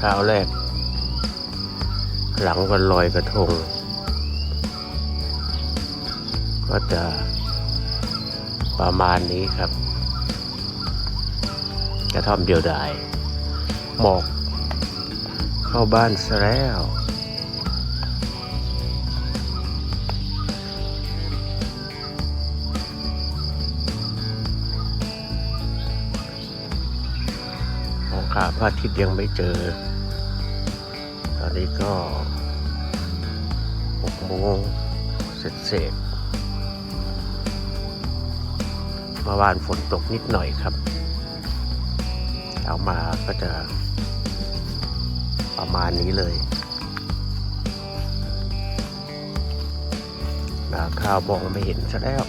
ช้าแรก หลังวันลอยกระทง ก็จะประมาณนี้ครับ กระท่อมเดียวดาย หมอกเข้าบ้านซะแล้ว ระอาทิตย์ยังไม่เจอ ตอนนี้ก็หกโมงเสร็จเสร็จเมื่อวานฝนตกนิดหน่อยครับเอามาก็จะประมาณนี้เลย นาข้าวมองไม่เห็นซะแล้ว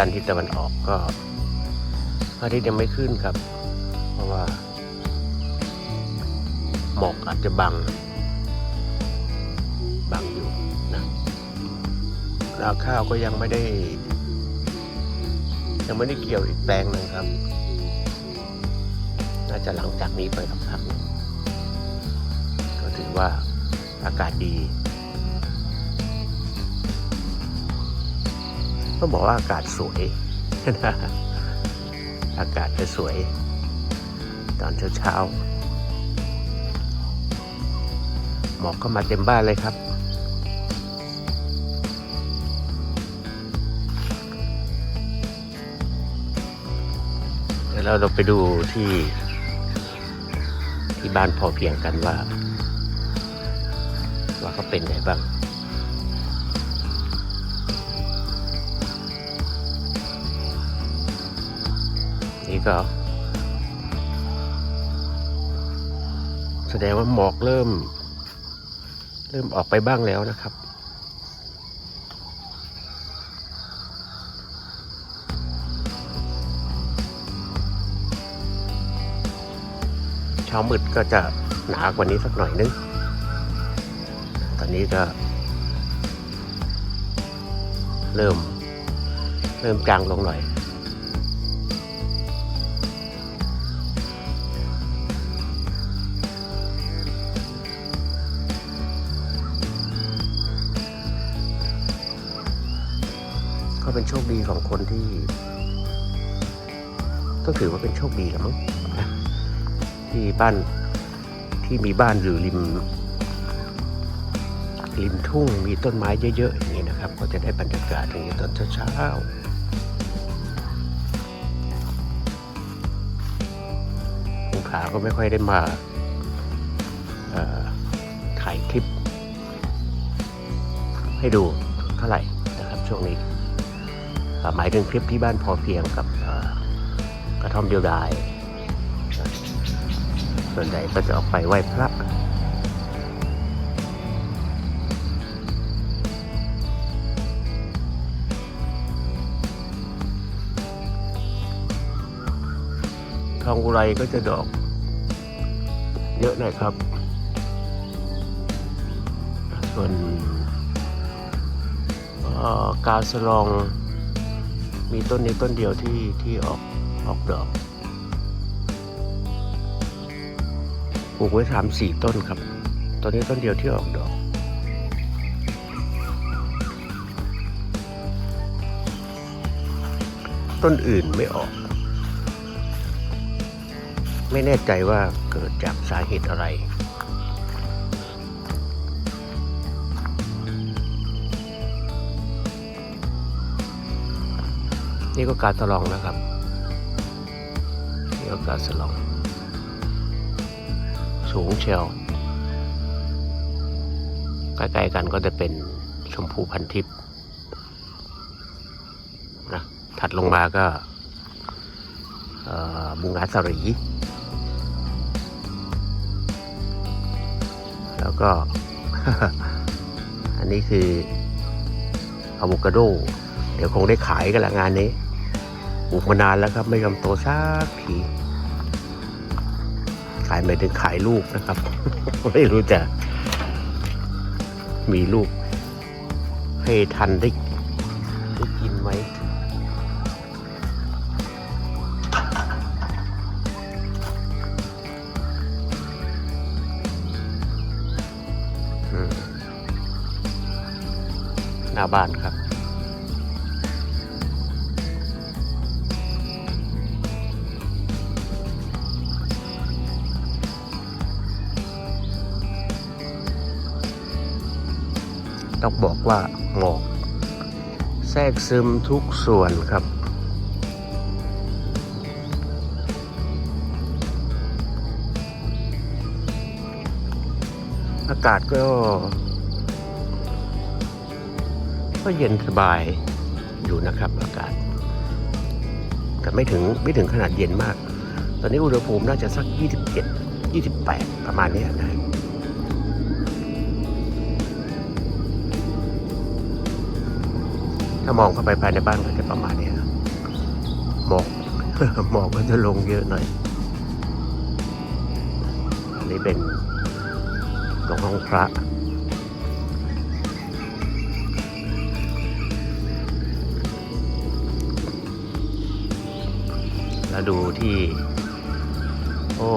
ด้านทิศตะวันออกก็พระอาทิตย์ยังไม่ขึ้นครับ เพราะว่าหมอกอาจจะบัง บังอยู่นะราข้าวก็ยังไม่ได้ ยังไม่ได้เกี่ยวอีกแปลงหนึ่งครับ น่าจะหลังจากนี้ไปสักพักก็ถือว่าอากาศดี ต้องบอกว่าอากาศสวยอากาศจะสวย ตอนเช้าๆหมอกก็มาเต็มบ้านเลยครับ เดี๋ยวเราเราไปดูที่ที่บ้านพอเพียงกันว่า ว่าเขาเป็นไงบ้าง นี่ก็แสดงว่าหมอกเริ่ม เริ่มออกไปบ้างแล้วนะครับ เช้ามืดก็จะหนากว่านี้สักหน่อยนึง ตอนนี้ก็ เริ่ม เริ่มจางลงหน่อย เป็นโชคดีของคนที่ ต้องถือว่าเป็นโชคดีแล้วมั้งนะที่บ้านที่มีบ้านอยู่ริม ริมทุ่งมีต้นไม้เยอะๆอย่างนี้นะครับ ก็จะได้บรรยากาศอย่างนี้ตอนเช้าๆคุณขาก็ไม่ค่อยได้มาถ่ายคลิป ให้ดูเท่าไหร่นะครับช่วงนี้ หมายถึงคลิปที่บ้านพอเพียงกับกระท่อมเดียวดาย ส่วนใหญ่ก็จะออกไปไหว้พระทองอุไรก็จะดอกเยอะหน่อยครับ ส่วนกาสลอง มีต้นนี้ต้นเดียวที่ที่ออกออกดอกปลูกไว้สามสี่ต้นครับต้นนี้ต้นเดียวที่ออกดอก ต้นอื่นไม่ออก ไม่แน่ใจว่าเกิดจากสาเหตุอะไร นี่ก็การสลองนะครับนี่ก็การสลอง สูงเชียวใกล้ๆกันก็จะเป็นชมพูพันทิพย์นะถัดลงมาก็บุงอาสรี แล้วก็ อันนี้คืออะโวคาโด เดี๋ยวคงได้ขายกันละงานนี้ ปลูกมานานแล้วครับ ไม่ยอมโตสักทีขายหม่ถึงขายลูกนะครับ ไม่รู้จะ มีลูก ให้ทันได้ได้กินไหมหน้าบ้านครับ ต้องบอกว่าหมอก แทรกซึมทุกส่วนครับ อากาศก็ ก็เย็นสบายอยู่นะครับอากาศ แต่ไม่ถึงไม่ถึงขนาดเย็นมาก ตอนนี้อุณหภูมิน่าจะสัก 27 28 ประมาณนี้นะ ถ้ามองเข้าไปภายในบ้านก็จะประมาณนี้ครับหมอกหมอกก็จะลงเยอะหน่อย อันนี้เป็นตรงห้องพระแล้วดูที่ โอ้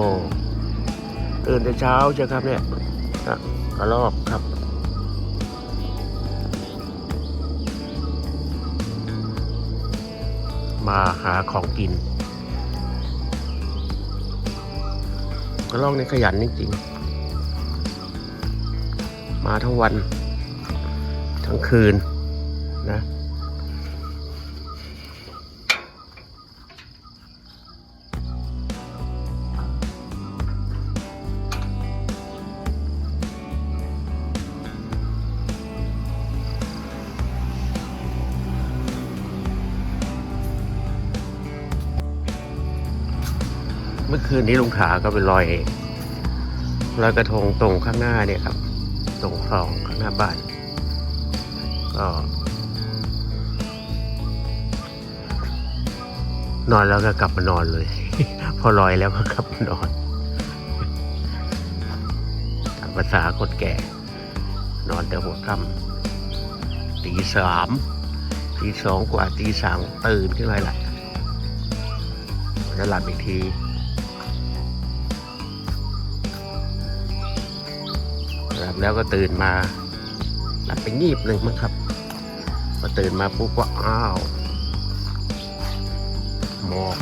ตื่นแต่เช้าเจ้าครับเนี่ยอะกระลอกครับ มาหาของกินกระลอกนี่ขยันจริงๆมาทั้งวัน ทั้งคืน มื่อคืนนี้ลุงขาก็ไปลอยลอยกระทงตรงข้างหน้าเนี่ยครับ ตรงคลองข้างหน้าบ้าน ก็นอนแล้วก็กลับมานอนเลย พอลอยแล้วก็กลับมานอนตามภาษาคนแก่ นอนแต่หัวค่ำตีสามตีสองกว่าตีสามตื่นขึ้นมาแหละจะหลับอีกทีับ แล้วก็ตื่นมาหลับไปงีบหนึ่งมั้งครับพอตื่นมาปุ๊บก็อ้าวหมอก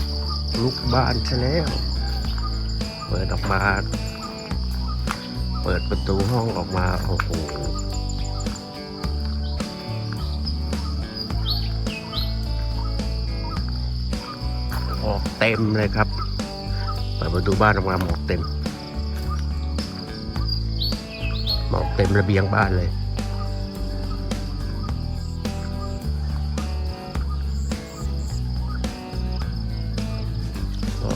ลุกบ้านซะแล้ว เปิดออกมา เปิดประตูห้องออกมาโอ้โหออกเต็มเลยครับ เปิดประตูบ้านออกมาหมอกเต็ม หมอกเต็มระเบียงบ้านเลย ก็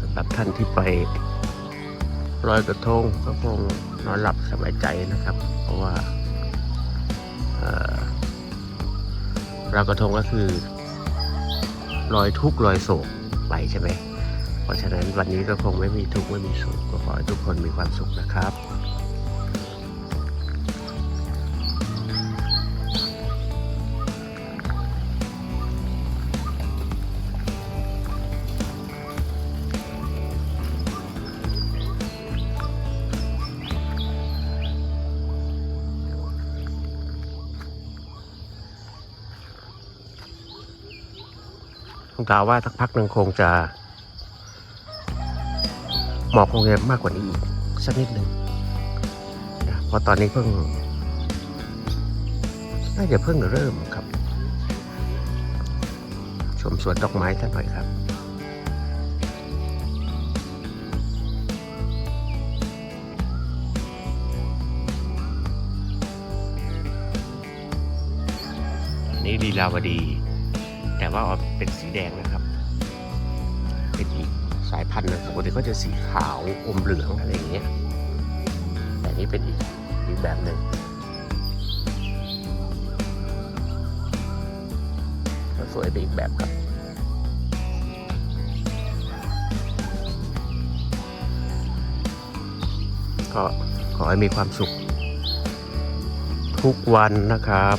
สำหรับท่านที่ไปลอยกระทงก็คงนอนหลับสบายใจนะครับ เพราะว่าลอยกระทงก็คือลอยทุกข์ลอยโศกไปใช่ไหม ราะฉะนั้นวันนี้ก็คงไม่มีทุกข์ไม่มีสุขก็ขอให้ทุกคนมีความสุขนะครับกล่าวว่าสักพักหนึ่งคงจะ หมอกคงจะมากกว่านี้อีกสักนิดหนึ่งนะเพราะตอนนี้เพิ่งน่าจะเพิ่งเริ่มครับ ชมสวนดอกไม้ท่านหน่อยครับอันนี้ลีลาวดี แต่ว่าออกเป็นสีแดงนะครับ สายพันธุ์นึงปกติก็จะสีขาวอมเหลืองอะไรอย่างเงี้ย แต่นี่เป็นอีกอีกแบบหนึ่งก็สวยไปอีกแบบครับก็ขอให้มีความสุข ทุกวันนะครับ